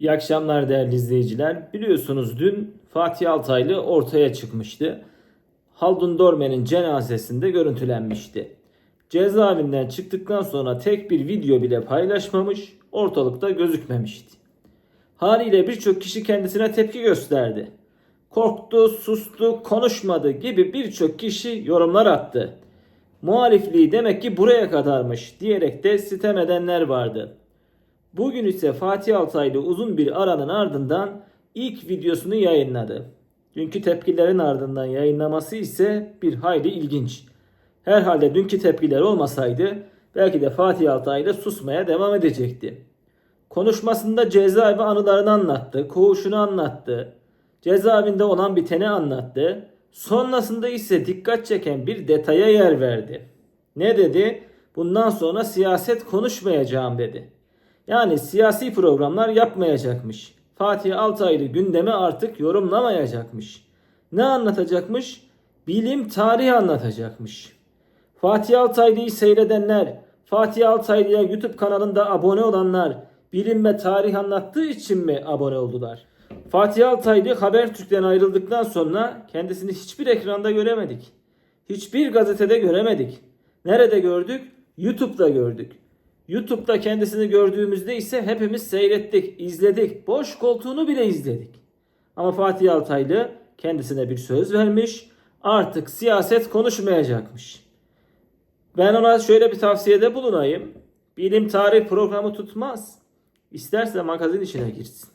İyi akşamlar değerli izleyiciler. Biliyorsunuz dün Fatih Altaylı ortaya çıkmıştı. Haldun Dorme'nin cenazesinde görüntülenmişti. Cezaevinden çıktıktan sonra tek bir video bile paylaşmamış, ortalıkta gözükmemişti. Haliyle birçok kişi kendisine tepki gösterdi. Korktu, sustu, konuşmadı gibi birçok kişi yorumlar attı. Muhalifliği demek ki buraya kadarmış diyerek de sitem edenler vardı. Bugün ise Fatih Altaylı uzun bir aranın ardından ilk videosunu yayınladı. Dünkü tepkilerin ardından yayınlaması ise bir hayli ilginç. Herhalde dünkü tepkiler olmasaydı belki de Fatih Altaylı susmaya devam edecekti. Konuşmasında cezaevi anılarını anlattı, koğuşunu anlattı, cezaevinde olan biteni anlattı. Sonrasında ise dikkat çeken bir detaya yer verdi. Ne dedi? Bundan sonra siyaset konuşmayacağım dedi. Yani siyasi programlar yapmayacakmış. Fatih Altaylı gündemi artık yorumlamayacakmış. Ne anlatacakmış? Bilim, tarih anlatacakmış. Fatih Altaylı'yı seyredenler, Fatih Altaylı'ya YouTube kanalında abone olanlar bilim ve tarih anlattığı için mi abone oldular? Fatih Altaylı Habertürk'ten ayrıldıktan sonra kendisini hiçbir ekranda göremedik. Hiçbir gazetede göremedik. Nerede gördük? YouTube'da gördük. YouTube'da kendisini gördüğümüzde ise hepimiz seyrettik, izledik. Boş koltuğunu bile izledik. Ama Fatih Altaylı kendisine bir söz vermiş. Artık siyaset konuşmayacakmış. Ben ona şöyle bir tavsiyede bulunayım. Bilim tarih programı tutmaz. İsterse magazin işine girsin.